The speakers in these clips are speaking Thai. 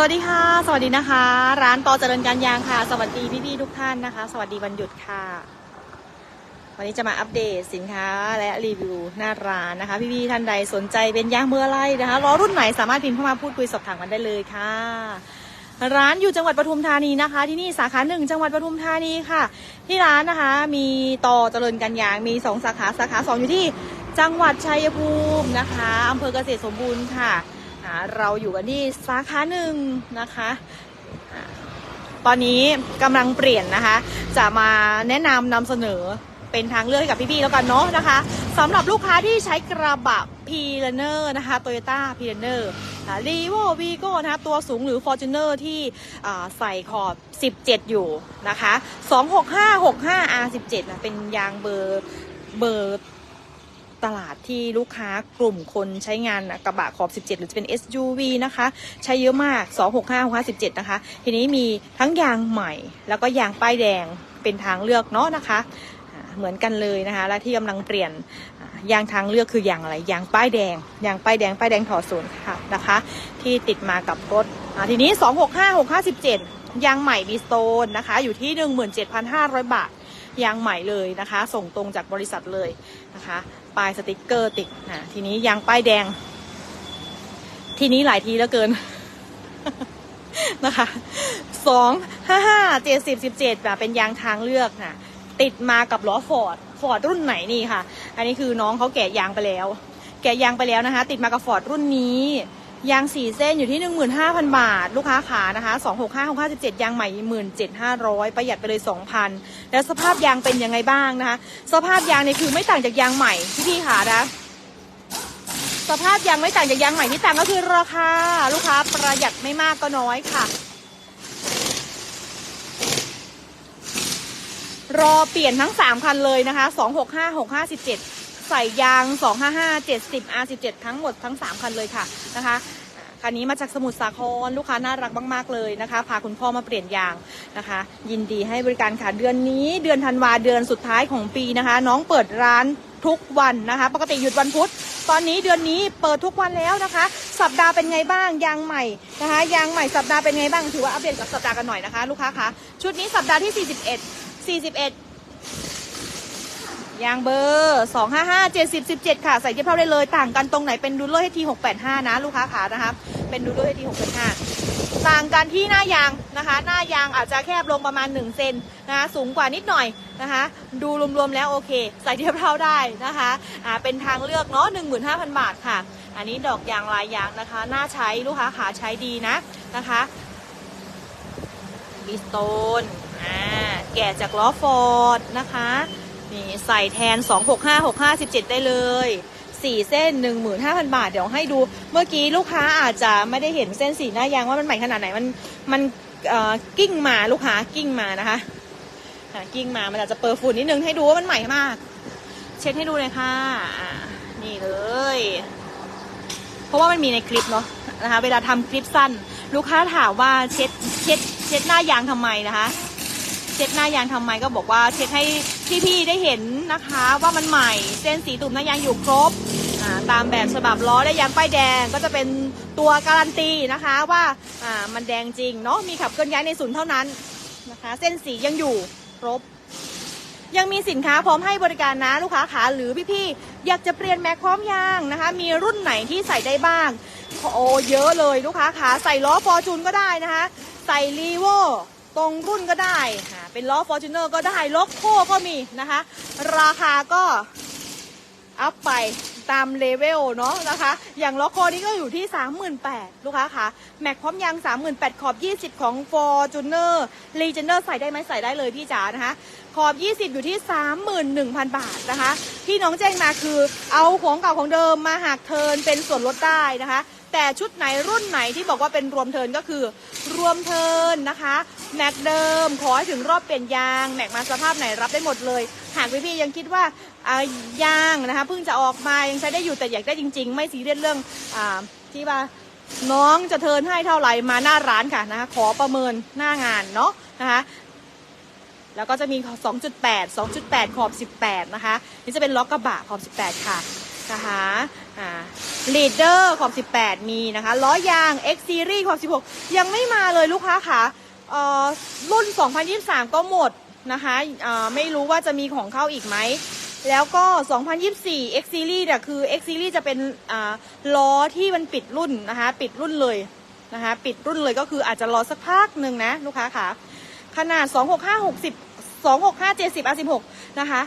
สวัสดีค่ะ สวัสดีนะคะ ร้านปอเจริญการยางค่ะ สวัสดีพี่ๆทุกท่านนะคะ สวัสดีวันหยุดค่ะ วันนี้จะมาอัปเดตสินค้าและรีวิวหน้าร้านนะคะ พี่ๆท่านใดสนใจเป็นยางเบอร์อไรนะคะล้อรุ่นไหนสามารถพิมพ์เข้ามาพูดคุยสอบถามกันได้เลยค่ะ ร้านอยู่จังหวัดปทุมธานีนะคะ ที่นี่สาขาหนึ่งจังหวัดปทุมธานีค่ะ ที่ร้านนะคะมีต่อเจริญกันยางมีสองสาขาสาขาสองอยู่ที่จังหวัดชัยภูมินะคะอำเภอเกษตรสมบูรณ์ค่ะ เราอยู่กันที่สาขาหนึ่งนะคะตอนนี้กำลังเปลี่ยนนะคะ จะมาแนะนำนำเสนอเป็นทางเลือกให้กับพี่ๆแล้วกันเนาะนะคะสำหรับลูกค้าที่ใช้กระบะ p ีเลเนอร์นะคะโตโยต้าพีเลเนอร์รีโววีโก้นะคะตัวสูงหรือ Fortuner ที่ใส่ขอบ 17 อยู่นะคะ 26565 R17 นะเป็นยางเบอร์เบอร์ ตลาดที่ลูกค้ากลุ่มคนใช้งานกระบะขอบ 17 หรือจะเป็น SUV นะคะ ใช้เยอะมาก 265 657 นะคะ ทีนี้มีทั้งยางใหม่ แล้วก็ยางป้ายแดงเป็นทางเลือกเนาะนะคะเหมือนกันเลยนะคะ และที่กำลังเปลี่ยนยางทางเลือกคือยางอะไรยางป้ายแดงยางป้ายแดงป้ายแดงถอดศูนย์ค่ะนะคะ ที่ติดมากับรถอ่าทีนี้ 265 657 ยางใหม่บีสโตนนะคะ อยู่ที่ 17,500 บาท ยางใหม่เลยนะคะ ส่งตรงจากบริษัทเลยนะคะ ปลายสติกเกอร์ติดนะทีนี้ยางป้ายแดง ทีนี้หลายทีแล้วเกินนะคะสองห้าห้าเจ็ดสิบสิบเจ็ดแบบเป็นยางทางเลือกนะติดมากับล้อฟอร์ดฟอร์ดรุ่นไหนนี่ค่ะ อันนี้คือน้องเขาแกะยางไปแล้ว แกะยางไปแล้วนะคะ ติดมากับฟอร์ดรุ่นนี้ ยางสี่เส้นอยู่ที่หนึ่งหมื่นห้าพันบาท ลูกค้าขานะคะสองหกห้าหกห้าสิบเจ็ดยางใหม่หมื่นเจ็ดห้าร้อยประหยัดไปเลยสองพันแล้วสภาพยางเป็นยังไงบ้างนะคะ สภาพยางเนี่ยคือไม่ต่างจากยางใหม่ที่พี่ขานะสภาพยางไม่ต่างจากยางใหม่ที่ต่างก็คือราคา ลูกค้าประหยัดไม่มากก็น้อยค่ะ รอเปลี่ยนทั้ง 3 คันเลยนะคะ 265 657 ใส่ยาง 255 70 R17 ทั้งหมดทั้ง 3 คันเลยค่ะนะคะคันนี้มาจากสมุทรสาครลูกค้าน่ารักมาก ๆ เลยนะคะ พาคุณพ่อมาเปลี่ยนยางนะคะ ยินดีให้บริการค่ะเดือนนี้เดือนธันวาเดือนสุดท้ายของปีนะคะ น้องเปิดร้านทุกวันนะคะ ปกติหยุดวันพุธ ตอนนี้เดือนนี้เปิดทุกวันแล้วนะคะ สัปดาห์เป็นไงบ้างยางใหม่นะคะยางใหม่สัปดาห์เป็นไงบ้างถือว่าอัปเดตกับสัปดาห์กันหน่อยนะคะ ลูกค้าคะชุดนี้สัปดาห์ที่ 41 41 ยางเบอร์สองห้าห้าเจ็ดสิบสิบเจ็ดค่ะ ใส่เทียบเท่าได้เลย ต่างกันตรงไหนเป็นดูเลอร์ให้ทีหกแปดห้านะ ลูกค้าขานะคะเป็นดูเลอร์ให้ทีหกแปดห้าต่างกันที่หน้ายางนะคะ หน้ายางอาจจะแคบลงประมาณ 1 เซนนะคะสูงกว่านิดหน่อยนะคะ ดูรวมๆแล้วโอเค ใส่เทียบเท่าได้นะคะอ่าเป็นทางเลือกเนาะหนึ่งหมื่นห้าพันบาทค่ะ อันนี้ดอกยางลายยางนะคะ น่าใช้ลูกค้าขาใช้ดีนะนะคะบิสโตนอ่าแกะจากล้อฟอร์ดนะคะ นี่ใส่แทน 265657 ได้เลย 4 เส้น 15,000 บาท เดี๋ยวให้ดู เมื่อกี้ลูกค้าอาจจะไม่ได้เห็นเส้นสีหน้ายางว่ามันใหม่ขนาดไหน มันมันกิ้งมาลูกค้ากิ้งมานะคะกิ้งมา มันอาจจะเปิดฝุ่นนิดนึงให้ดูว่ามันใหม่มาก เช็ดให้ดูเลยค่ะนี่เลย เพราะว่ามันมีในคลิปเนาะนะคะ เวลาทำคลิปสั้น ลูกค้าถามว่าเช็ดเช็ดเช็ดหน้ายางทำไมนะคะ เช็ดหน้ายางทำไมก็บอกว่าเช็ดให้พี่ๆได้เห็นนะคะว่ามันใหม่ เส้นสีตุ่มหน้ายางอยู่ครบตามแบบฉบับล้อและยางป้ายแดงก็จะเป็นตัวการันตีนะคะว่ามันแดงจริงเนาะมีขับเคลื่อนย้ายในศูนย์เท่านั้นนะคะ เส้นสียังอยู่ครบ ยังมีสินค้าพร้อมให้บริการนะลูกค้าขาหรือพี่ๆอยากจะเปลี่ยนแม็กพร้อมยางนะคะ มีรุ่นไหนที่ใส่ได้บ้างโอ้เยอะเลยลูกค้าขาใส่ล้อฟอร์จูนก็ได้นะคะ ใส่รีโวตรงรุ่นก็ได้ค่ะ เป็นล้อฟอร์จูเนอร์ก็ได้ล็อกโคก็มีนะคะ ราคาก็อัพไปตามเลเวลเนาะนะคะ อย่างล็อกโคนี้ก็อยู่ที่ 38,000ลูกค้าค่ะแม็กพร้อมยาง 38,000ขอบ 20 ของ Fortuner Legender ใส่ได้ไหมใส่ได้เลยพี่จ๋านะคะ ขอบ 20 อยู่ที่ 31,000 บาทนะคะ ที่น้องแจ้งมาคือเอาของเก่าของเดิมมาหักเทินเป็นส่วนลดได้นะคะ แต่ชุดไหนรุ่นไหนที่บอกว่าเป็นรวมเทินก็คือ รวมเทินนะคะ แม็กเดิมขอให้ถึงรอบเปลี่ยนยาง แม็กมาสภาพไหนรับได้หมดเลย หากพี่ๆยังคิดว่าอายางนะคะเพิ่งจะออกมายังใช้ได้อยู่แต่อยากได้จริง ๆ ไม่ซีเรียสเรื่องอที่ว่าน้องจะเทินให้เท่าไหร่มาหน้าร้านค่ะนะคะขอประเมินหน้างานเนาะนะคะแล้วก็จะมี 2.8 2.8 ขอบ 18 นะคะ นี่จะเป็นล็อกกระบะขอบ 18 ค่ะ นะคะอ่าลีดเดอร์ขอบ18 มีนะคะล้อยาง X Series ขอบ16 ยังไม่มาเลยลูกค้าค่ะเอ่อรุ่น 2023 ก็หมดนะคะอ่าไม่รู้ว่าจะมีของเข้าอีกไหม แล้วก็ 2024 X Series เนี่ยคือ X Series จะเป็นอ่าล้อที่มันปิดรุ่นนะคะ ปิดรุ่นเลยนะคะปิดรุ่นเลยก็คืออาจจะรอสักพักหนึ่งนะลูกค้าค่ะขนาด 265 60 265 70 R16 นะคะ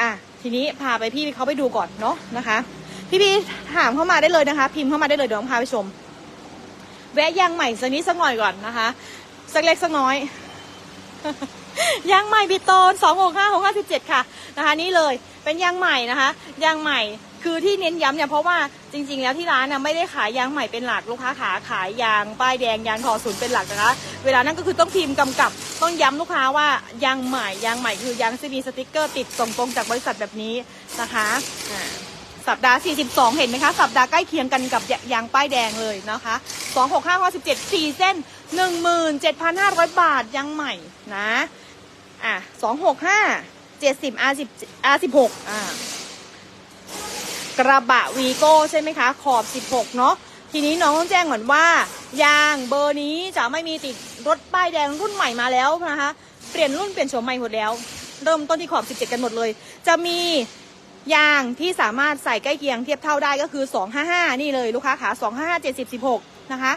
อะทีนี้พาไปพี่เขาไปดูก่อนเนาะนะคะ พี่พี่ถามเข้ามาได้เลยนะคะ พิมพ์เข้ามาได้เลยเดี๋ยวผมพาไปชม แวะยางใหม่สักนิดสักหน่อยก่อนนะคะ สักเล็กสักน้อยยางใหม่บิโตน2 6 5 6 5 7 ค่ะนะคะ นี่เลยเป็นยางใหม่นะคะยางใหม่คือที่เน้นย้ำเนี่ยเพราะว่าจริง ๆ แล้วที่ร้านน่ะไม่ได้ขายยางใหม่เป็นหลักลูกค้าขาขายยางป้ายแดงยางถอดศูนย์เป็นหลักนะคะ เวลานั้นก็คือต้องพิมพ์กำกับ ต้องย้ำลูกค้าว่ายางใหม่ยางใหม่คือยางซีมีสติกเกอร์ติดส่งตรงจากบริษัทแบบนี้นะคะสัปดาห์ 42 เห็นไหมคะ สัปดาห์ใกล้เคียงกันกับยางป้ายแดงเลยนะคะ 265 17 4 เส้น 17,500 บาทยางใหม่นะ อะสองหกห้าเจ็ดสิบ R สิบ R สิบหกอ่ากระบะวีโก้ใช่ไหมคะ ขอบสิบหกเนาะ ทีนี้น้องต้องแจ้งก่อนว่า ยางเบอร์นี้จะไม่มีติดรถป้ายแดงรุ่นใหม่มาแล้วนะคะเปลี่ยนรุ่นเปลี่ยนโฉมใหม่หมดแล้ว เริ่มต้นที่ขอบ 17 กันหมดเลย จะมียางที่สามารถใส่ใกล้เคียงเทียบเท่าได้ก็คือ 255 นี่เลยลูกค้าขา255 70 16 นะคะ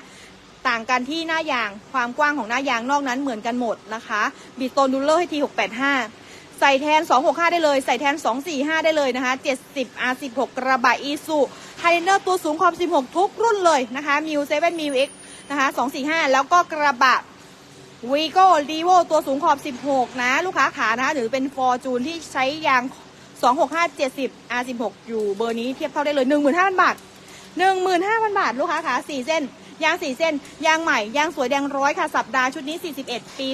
ต่างกันที่หน้ายางความกว้างของหน้ายางนอกนั้นเหมือนกันหมดนะคะ บิดโตนดูลเลอร์ให้ที 685 ใส่แทน 265 ได้เลย ใส่แทน 245 ได้เลยนะคะ 70 R16 กระบะอีซู ไฮเนอร์ตัวสูงขอบ16 ทุกรุ่นเลยนะคะมิวเซเว่นมิวเอ็กนะคะ245 แล้วก็กระบะวีโก้ดีโวตัวสูงขอบ 16 นะ ลูกค้าขานะคะหรือเป็นฟอร์จูนที่ใช้ยาง 265 70 R16 อยู่เบอร์นี้เทียบเท่าได้เลย 15,000 บาท 15,000 บาท ลูกค้าขา4เส้น ยาง4เส้น ยางใหม่ ยางสวยแดงร้อยค่ะ สัปดาห์ชุดนี้ 41 ปี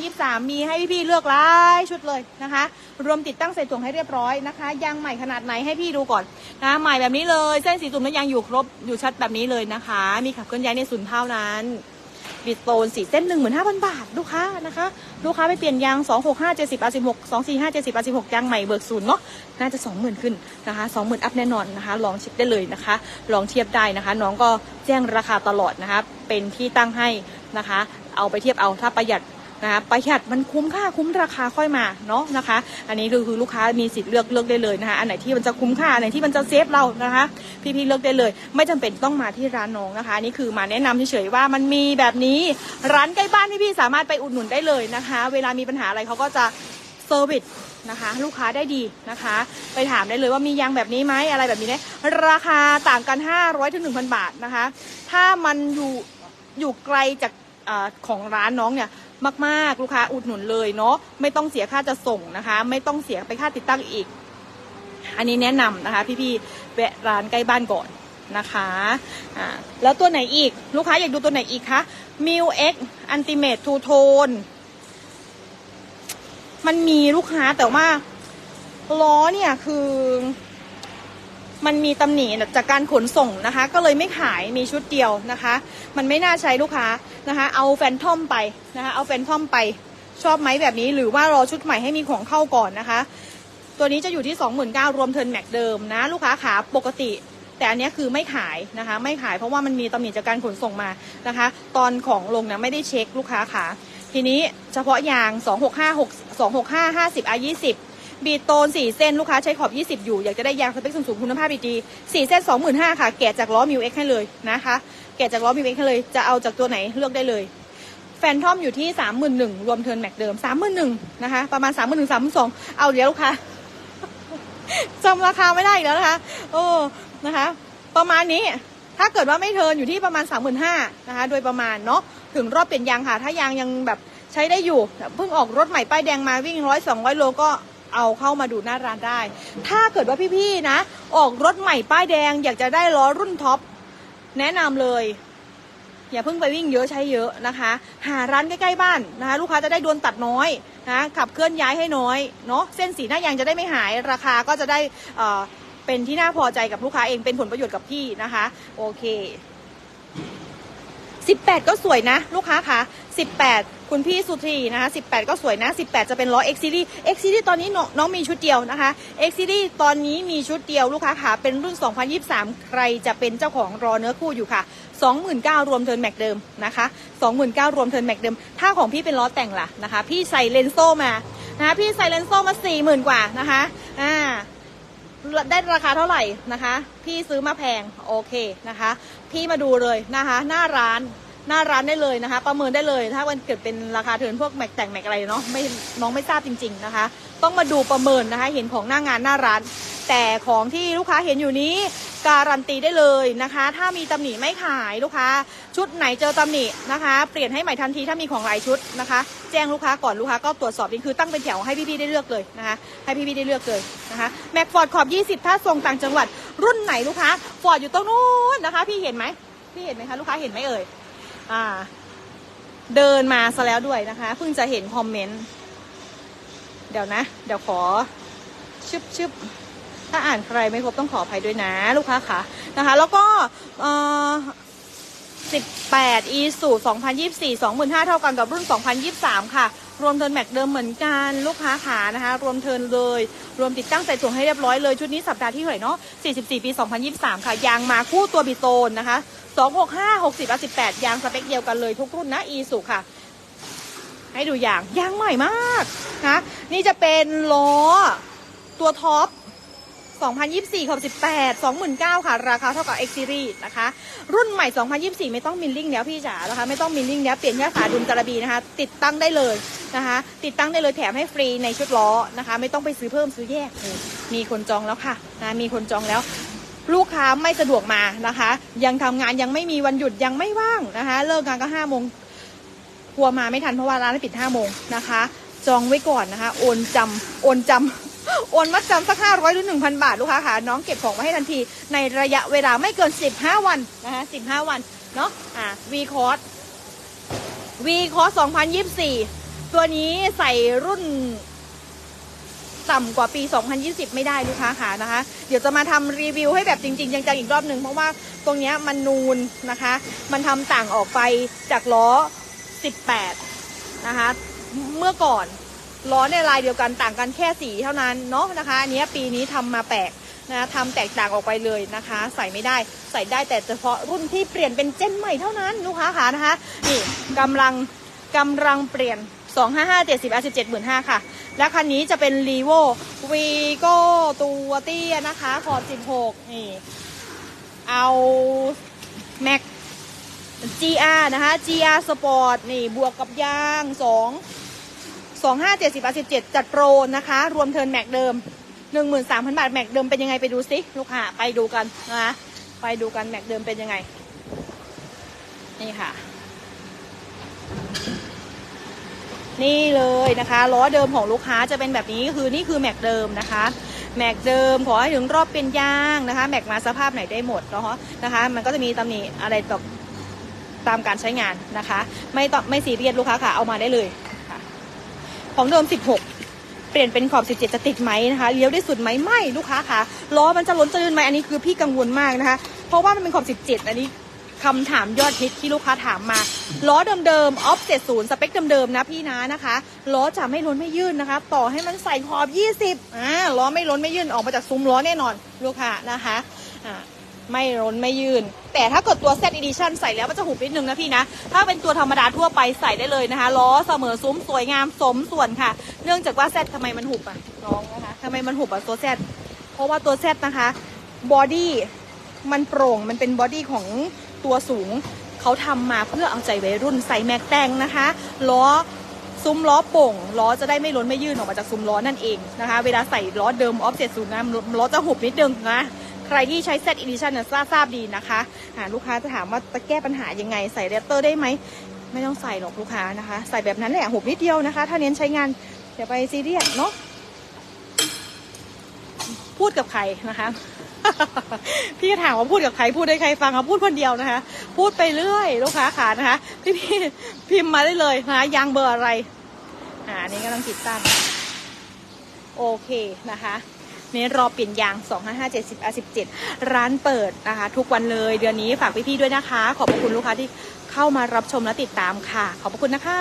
2023 มีให้พี่ๆเลือกหลายชุดเลยนะคะ รวมติดตั้งใส่ถุงให้เรียบร้อยนะคะ ยางใหม่ขนาดไหนให้พี่ดูก่อนนะใหม่แบบนี้เลย เส้นสีจุ่มและยางอยู่ครบอยู่ชัดแบบนี้เลยนะคะ มีขับเคลื่อนย้ายในศูนย์เท่านั้น บิดโตนสีเส้นหนึ่งหมื่นห้าพันบาทลูกค้านะคะ ลูกค้าไปเปลี่ยนยางสองหกห้าเจ็ดสิบอาสิบหกสองสี่ห้าเจ็ดสิบอาสิบหกยางใหม่เบิกศูนย์เนาะน่าจะสองหมื่นขึ้นนะคะสองหมื่นอัพแน่นอนนะคะ ลองเช็คได้เลยนะคะ ลองเทียบได้นะคะ น้องก็แจ้งราคาตลอดนะคะ เป็นที่ตั้งให้นะคะ เอาไปเทียบเอาถ้าประหยัด นะคะประหยัดมันคุ้มค่าคุ้มราคาค่อยมาเนาะนะคะ อันนี้คือลูกค้ามีสิทธิ์เลือกเลือกได้เลยนะคะอันไหนที่มันจะคุ้มค่าอันไหนที่มันจะเซฟเรานะคะ พี่ๆเลือกได้เลย ไม่จำเป็นต้องมาที่ร้านน้องนะคะนี่คือมาแนะนำเฉยๆว่ามันมีแบบนี้ร้านใกล้บ้านพี่ๆสามารถไปอุดหนุนได้เลยนะคะ เวลามีปัญหาอะไรเขาก็จะเซอร์วิสนะคะลูกค้าได้ดีนะคะ ไปถามได้เลยว่ามียางแบบนี้ไหมอะไรแบบนี้เนี่ยราคาต่างกัน 500ถึง1,000 บาทนะคะ ถ้ามันอยู่อยู่ไกลจากอของร้านน้องเนี่ย มากๆ ลูกค้าอุดหนุนเลยเนาะไม่ต้องเสียค่าจะส่งนะคะ ไม่ต้องเสียไปค่าติดตั้งอีก อันนี้แนะนำนะคะ พี่ๆแวะร้านใกล้บ้านก่อนนะคะอ่าแล้วตัวไหนอีก ลูกค้าอยากดูตัวไหนอีกคะ m i l X Ultimate Two Tone มันมีลูกค้าแต่ว่าล้อเนี่ยคือ มันมีตำหนิจากการขนส่งนะคะ ก็เลยไม่ขายมีชุดเดียวนะคะ มันไม่น่าใช้ลูกค้านะคะ เอาแฟนทอมไปนะคะเอาแฟนทอมไปชอบไหมแบบนี้ หรือว่ารอชุดใหม่ให้มีของเข้าก่อนนะคะ ตัวนี้จะอยู่ที่ 29,000รวมเทิร์นแม็กเดิมนะลูกค้าขาปกติ แต่อันนี้คือไม่ขายนะคะ ไม่ขายเพราะว่ามันมีตำหนิจากการขนส่งมานะคะ ตอนของลงนะไม่ได้เช็คลูกค้าขาทีนี้เฉพาะยาง 2656 265 50 R 20 บีโตน4 เส้นลูกค้าใช้ขอบ 20 อยู่ อยากจะได้ยางสเปคสูงๆคุณภาพดีๆ4เส้น 25,000ค่ะ แกะจากล้อมิวเอ็กให้เลยนะคะ แกะจากล้อมิวเอ็กให้เลย จะเอาจากตัวไหนเลือกได้เลย แฟนทอมอยู่ที่ 31,000รวมเทิร์นแม็กเดิม 31,000นะคะ ประมาณ 31,000 32,000เอาเดี๋ยวลูกค้าจำราคาไม่ได้อีกแล้วนะคะ โอ้นะคะ ประมาณนี้ถ้าเกิดว่าไม่เทิร์นอยู่ที่ประมาณ 35,000นะคะ โดยประมาณเนาะถึงรอบเปลี่ยนยางค่ะ ถ้ายางยังแบบใช้ได้อยู่เพิ่งออกรถใหม่ป้ายแดงมาวิ่งร้อยสองร้อยโลก็ เอาเข้ามาดูหน้าร้านได้ ถ้าเกิดว่าพี่ๆนะ ออกรถใหม่ป้ายแดง อยากจะได้ล้อรุ่นท็อปแนะนำเลยอย่าเพิ่งไปวิ่งเยอะใช้เยอะนะคะ หาร้านใกล้ๆบ้านนะคะ ลูกค้าจะได้โดนตัดน้อยนะขับเคลื่อนย้ายให้น้อยเนาะเส้นสีหน้ายางจะได้ไม่หายราคาก็จะได้เอ่อเป็นที่น่าพอใจกับลูกค้าเองเป็นผลประโยชน์กับพี่นะคะ โอเค 18 ก็สวยนะ ลูกค้าคะ18 คุณพี่สุธีนะคะ18 ก็สวยนะ 18 จะเป็นล้อ X Series X Series ตอนนี้น้องมีชุดเดียวนะคะ X Series ตอนนี้มีชุดเดียวลูกค้าค่ะเป็นรุ่น 2023 ใครจะเป็นเจ้าของรอเนื้อคู่อยู่ค่ะ29,000รวมเทิร์นแม็กเดิมนะคะ29,000รวมเทิร์นแม็กเดิม ถ้าของพี่เป็นล้อแต่งล่ะนะคะ พี่ใส่เลนโซ่มานะคะพี่ใส่เลนโซ่มา 40,000 กว่านะคะอ่าได้ราคาเท่าไหร่นะคะ พี่ซื้อมาแพงโอเคนะคะ พี่มาดูเลยนะคะ หน้าร้าน หน้าร้านได้เลยนะคะ ประเมินได้เลย ถ้ามันเกิดเป็นราคาเทินพวกแม็กแต่งแม็กอะไรเนาะไม่น้องไม่ทราบจริง ๆนะคะ ต้องมาดูประเมินนะคะ เห็นของหน้างานหน้าร้าน แต่ของที่ลูกค้าเห็นอยู่นี้การันตีได้เลยนะคะ ถ้ามีตำหนิไม่ขายลูกค้า ชุดไหนเจอตำหนินะคะ เปลี่ยนให้ใหม่ทันทีถ้ามีของหลายชุดนะคะ แจ้งลูกค้าก่อนลูกค้าก็ตรวจสอบนี่คือตั้งเป็นแถวให้พี่ๆได้เลือกเลยนะคะ ให้พี่ๆได้เลือกเลยนะคะแม็กฟอร์ดขอบ 20 ถ้าส่งต่างจังหวัด รุ่นไหนลูกค้าฟอร์ดอยู่ตรงนู้นนะคะ พี่เห็นไหมพี่เห็นไหมคะลูกค้าเห็นไหมเอ่ย เดินมาซะแล้วด้วยนะคะ เพิ่งจะเห็นคอมเมนต์ เดี๋ยวนะ เดี๋ยวขอชึบชึบถ้าอ่านใครไม่ครบต้องขออภัยด้วยนะ ลูกค้าค่ะนะคะ แล้วก็เอ่อ18 e สู2024 25,000เท่ากันกับรุ่น 2023 ค่ะ รวมเทิร์นแม็กเดิมเหมือนกันลูกค้าขานะคะ รวมเทิร์นเลย รวมติดตั้งใส่ถุงให้เรียบร้อยเลย ชุดนี้สัปดาห์ที่เท่าไหร่เนาะ44 ปี 2023 ค่ะ ยางมาคู่ตัวบิโตนนะคะ 265 60 18 ยางสเปคเดียวกันเลยทุกรุ่นนะ e สูค่ะ ให้ดูยางยางใหม่มากนะนี่จะเป็นล้อตัวท็อป2024ขอบ18 29,000ค่ะ ราคาเท่ากับ X Series นะคะ รุ่นใหม่ 2024 ไม่ต้องมิลลิ่งแล้วพี่จ๋านะคะ ไม่ต้องมิลลิ่งแล้วเปลี่ยนแค่ฝาดุมกระบีนะคะ ติดตั้งได้เลยนะคะ ติดตั้งได้เลยแถมให้ฟรีในชุดล้อนะคะ ไม่ต้องไปซื้อเพิ่มซื้อแยก มีคนจองแล้วค่ะนะมีคนจองแล้ว ลูกค้าไม่สะดวกมานะคะ ยังทำงานยังไม่มีวันหยุดยังไม่ว่างนะคะ เลิกงานก็5โมงกลัวมาไม่ทันเพราะว่าร้านปิด5โมงนะคะ จองไว้ก่อนนะคะ โอนจำโอนจำโอนมัดจำสัก500หรือ1,000บาทลูกค้าค่ะน้องเก็บของมาให้ทันที ในระยะเวลาไม่เกิน15วันนะคะ15วันเนาะอ่า V Cost V Cost 2024ตัวนี้ใส่รุ่น ต่ำกว่าปี 2020 ไม่ได้ลูกค้าค่ะนะคะ เดี๋ยวจะมาทำรีวิวให้แบบจริงๆ จังๆ อีกรอบหนึ่งเพราะว่าตรงนี้มันนูนนะคะ มันทำต่างออกไปจากล้อ 18 นะคะ เมื่อก่อนล้อในลายเดียวกันต่างกันแค่สีเท่านั้นเนาะนะคะอันเนี้ยปีนี้ทำมาแปลกนะทำแตกต่างออกไปเลยนะคะ ใส่ไม่ได้ใส่ได้แต่เฉพาะรุ่นที่เปลี่ยนเป็นเจนใหม่เท่านั้นลูกค้าค่ะนะคะนี่กำลังกำลังเปลี่ยน 2 5 5 7 0 1 7 5 0 0ค่ะ และคันนี้จะเป็น r ีโววีโก้ตัวเตี้ยนะคะขอบ16 นี่ เอาแม็ก GR นะคะ GR Sport นี่บวกกับยาง 2 2 5 7 0 17จัดโปรนะคะ รวมเทิร์นแม็กเดิม 13,000 บาท แม็กเดิมเป็นยังไงไปดูสิลูกค้าไปดูกันนะคะไปดูกันแม็กเดิมเป็นยังไง นี่ค่ะ นี่เลยนะคะล้อเดิมของลูกค้าจะเป็นแบบนี้คือนี่คือแม็กเดิมนะคะแม็กเดิมขอให้ถึงรอบเป็นยางนะคะแม็กมาสภาพไหนได้หมดเนาะนะคะ มันก็จะมีตำหนิอะไรตกตามการใช้งานนะคะ ไม่ต้องไม่ซีเรียสลูกค้าค่ะเอามาได้เลยของเดิม 16 เปลี่ยนเป็นขอบ 17 จะติดไหมนะคะเลี้ยวได้สุดไหมไม่ลูกค้าค่ะล้อมันจะล้นจะลื่นไหมอันนี้คือพี่กังวลมากนะคะ เพราะว่ามันเป็นขอบ 17 อันนี้ คำถามยอดฮิตที่ลูกค้าถามมา ล้อเดิมๆออฟเซตศูนย์สเปคเดิมๆนะพี่นะนะคะล้อจะไม่ล้นไม่ยื่นนะคะ ต่อให้มันใส่ขอบ 20อ่าล้อไม่ล้นไม่ยื่นออกมาจากซุ้มล้อแน่นอนลูกค้านะคะอ่าไม่ล้นไม่ยืน แต่ถ้าเกิดตัว Z Edition ใส่แล้วมันจะหุบนิดนึงนะพี่นะ ถ้าเป็นตัวธรรมดาทั่วไปใส่ได้เลยนะคะล้อเสมอซุ้มสวยงามสมส่วนค่ะ เนื่องจากว่า Z ทำไมมันหุบอะน้องนะคะทำไมมันหุบอะตัว Z เพราะว่าตัว Z นะคะบอดี้มันโปร่งมันเป็นบอดี้ของ ตัวสูง เขาทำมาเพื่อเอาใจวัยรุ่นใส่แม็กแตงนะคะล้อซุ้มล้อโป่งล้อจะได้ไม่ล้นไม่ยื่นออกมาจากซุ้มล้อนั่นเองนะคะ เวลาใส่ล้อเดิมออฟเซ็ตศูนย์นะล้อจะหุบนิดนึงนะใครที่ใช้ Z Edition เนี่ยทราบทราบดีนะคะหาลูกค้าจะถามว่าจะแก้ปัญหายังไงใส่เรตเตอร์ได้ไหมไม่ต้องใส่หรอกลูกค้านะคะ ใส่แบบนั้นแหละหุบนิดเดียวนะคะ ถ้าเน้นใช้งานอย่าไปซีเรียสเนาะพูดกับใครนะคะ พี่ถามว่าพูดกับใครพูดให้ใครฟังเขาพูดคนเดียวนะคะ พูดไปเรื่อยลูกค้าขานะคะพี่พี่พิมพ์มาได้เลยนะคะยางเบอร์อะไรอ่าอันนี้กำลังติดตั้งโอเคนะคะนี่รอเปลี่ยนยาง 255 70 17 ร้านเปิดนะคะ ทุกวันเลยเดือนนี้ฝากพี่ๆด้วยนะคะ ขอบคุณลูกค้าที่เข้ามารับชมและติดตามค่ะ ขอบคุณนะคะ